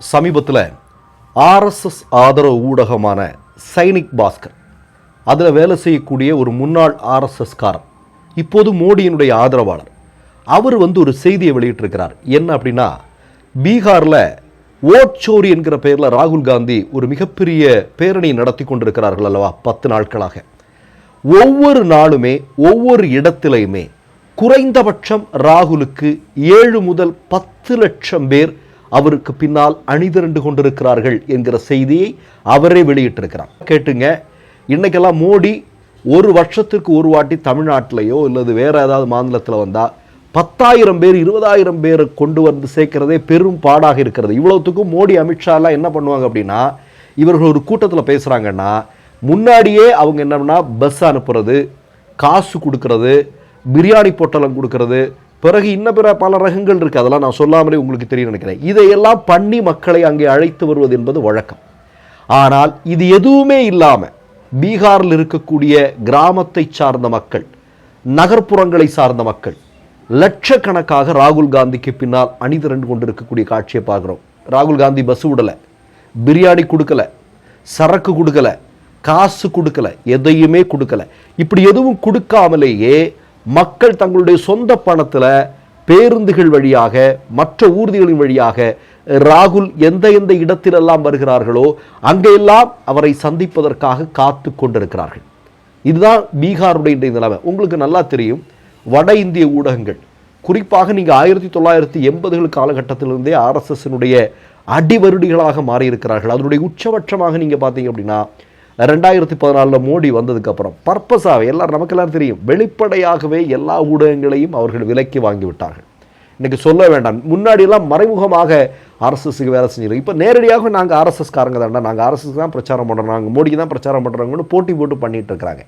சமீபத்தில் ஆர்எஸ்எஸ் ஆதரவு ஊடகமான சைனிக் பாஸ்கர் அதில் வேலை செய்யக்கூடிய ஒரு முன்னாள் ஆர்எஸ்எஸ்காரர் இப்போது மோடியினுடைய ஆதரவாளர். அவர் வந்து ஒரு செய்தியை வெளியிட்டிருக்கிறார். என்ன அப்படின்னா பீகாரில் ஓட்சோரி என்கிற பெயரில் ராகுல் காந்தி ஒரு மிகப்பெரிய பேரணி நடத்தி கொண்டிருக்கிறார்கள் அல்லவா பத்து நாட்களாக. ஒவ்வொரு நாளுமே ஒவ்வொரு இடத்திலையுமே குறைந்தபட்சம் ராகுலுக்கு ஏழு முதல் பத்து லட்சம் பேர் அவருக்கு பின்னால் அணிதிரண்டு கொண்டிருக்கிறார்கள் என்கிற செய்தியை அவரே வெளியிட்டிருக்கிறார். கேட்டுங்க இன்னைக்கெல்லாம் மோடி ஒரு வருஷத்துக்கு ஒரு வாட்டி தமிழ்நாட்டிலேயோ இல்லது வேற ஏதாவது மாநிலத்தில் வந்தால் பத்தாயிரம் பேர் இருபதாயிரம் பேரை கொண்டு வந்து சேர்க்கிறதே பெரும் பாடாக இருக்கிறது. இவ்வளோத்துக்கும் மோடி அமித்ஷாலாம் என்ன பண்ணுவாங்க அப்படின்னா இவர்கள் ஒரு கூட்டத்தில் பேசுகிறாங்கன்னா முன்னாடியே அவங்க என்னன்னா பஸ் அனுப்புறது காசு கொடுக்கறது பிரியாணி பொட்டலம் கொடுக்கறது பிறகு இன்ன பிற பல ரகங்கள் இருக்குது அதெல்லாம் நான் சொல்லாமலே உங்களுக்கு தெரியும் நினைக்கிறேன். இதையெல்லாம் பண்ணி மக்களை அங்கே அழைத்து வருவது என்பது வழக்கம். ஆனால் இது எதுவுமே இல்லாமல் பீகாரில் இருக்கக்கூடிய கிராமத்தை சார்ந்த மக்கள் நகர்ப்புறங்களை சார்ந்த மக்கள் லட்சக்கணக்காக ராகுல் காந்திக்கு பின்னால் அணிதிரண்டு கொண்டிருக்கக்கூடிய காட்சியை பார்க்குறோம். ராகுல் காந்தி பஸ் விடலை பிரியாணி கொடுக்கல சரக்கு கொடுக்கல காசு கொடுக்கல எதையுமே கொடுக்கல. இப்படி எதுவும் கொடுக்காமலேயே மக்கள் தங்களுடைய சொந்த பணத்தில் பேருந்துகள் வழியாக மற்ற ஊர்திகளின் வழியாக ராகுல் எந்த எந்த இடத்திலெல்லாம் வருகிறார்களோ அங்கெல்லாம் அவரை சந்திப்பதற்காக காத்து கொண்டிருக்கிறார்கள். இதுதான் பீகாருடைய இன்றைய நிலைமை. உங்களுக்கு நல்லா தெரியும் வட இந்திய ஊடகங்கள் குறிப்பாக நீங்கள் ஆயிரத்தி தொள்ளாயிரத்தி எண்பதுகள் காலகட்டத்திலிருந்தே ஆர்எஸ்எஸ்னுடைய அடிவருடிகளாக மாறியிருக்கிறார்கள். அதனுடைய உச்சபட்சமாக நீங்கள் பார்த்தீங்க அப்படின்னா ரெண்டாயிரத்தி பதினாலில் மோடி வந்ததுக்கப்புறம் பர்பஸாக எல்லாரும் நமக்கெல்லாம் தெரியும். வெளிப்படையாகவே எல்லா ஊடகங்களையும் அவர்கள் விலக்கி வாங்கிவிட்டார்கள். இன்றைக்கி சொல்ல வேண்டாம். முன்னாடியெல்லாம் மறைமுகமாக ஆர்எஸ்எஸ்க்கு வேலை செஞ்சிருக்கோம் இப்போ நேரடியாக நாங்கள் ஆர்எஸ்எஸ்காரங்க தாண்டா நாங்கள் ஆர்எஸ்எஸ் தான் பிரச்சாரம் பண்ணுறோம் நாங்கள் மோடிக்கு தான் பிரச்சாரம் பண்ணுறாங்கன்னு போட்டி போட்டு பண்ணிட்டு இருக்கிறாங்க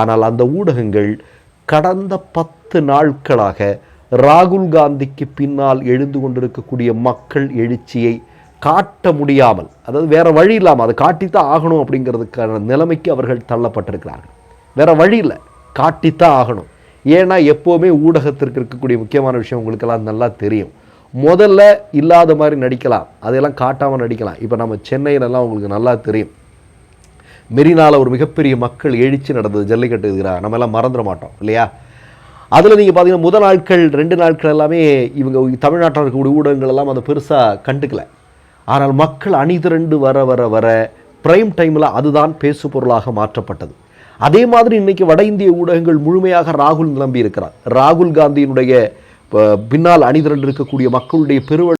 ஆனால் அந்த ஊடகங்கள் கடந்த பத்து நாட்களாக ராகுல் காந்திக்கு பின்னால் எழுந்து கொண்டிருக்கக்கூடிய மக்கள் எழுச்சியை காட்ட முடியாமல் அதாவது வேறு வழி இல்லாமல் அதை காட்டித்தான் ஆகணும் அப்படிங்கிறதுக்கான நிலைமைக்கு அவர்கள் தள்ளப்பட்டிருக்கிறார்கள். வேற வழி இல்லை காட்டித்தான் ஆகணும். ஏன்னா எப்போவுமே ஊடகத்திற்கு இருக்கக்கூடிய முக்கியமான விஷயம் உங்களுக்கெல்லாம் நல்லா தெரியும். முதல்ல இல்லாத மாதிரி நடிக்கலாம் அதையெல்லாம் காட்டாமல் நடிக்கலாம். இப்போ நம்ம சென்னையிலலாம் உங்களுக்கு நல்லா தெரியும். மெரினாவில் ஒரு மிகப்பெரிய மக்கள் எழுச்சி நடந்தது ஜல்லிக்கட்டு இருக்கிறாங்க நம்ம எல்லாம் மறந்துட மாட்டோம் இல்லையா? அதில் நீங்கள் பார்த்தீங்கன்னா முதல் நாட்கள் ரெண்டு நாட்கள் எல்லாமே இவங்க தமிழ்நாட்டில் இருக்கக்கூடிய ஊடகங்கள் எல்லாம் அதை பெருசாக கண்டுக்கலை. ஆனால் மக்கள் அணிதிரண்டு வர வர வர பிரைம் டைமில் அதுதான் பேசு பொருளாக மாற்றப்பட்டது. அதே மாதிரி இன்னைக்கு வட இந்திய ஊடகங்கள் முழுமையாக ராகுல் நம்பி இருக்கிறார் ராகுல் காந்தியினுடைய பின்னால் அணிதிரண்டு இருக்கக்கூடிய மக்களுடைய பெருவ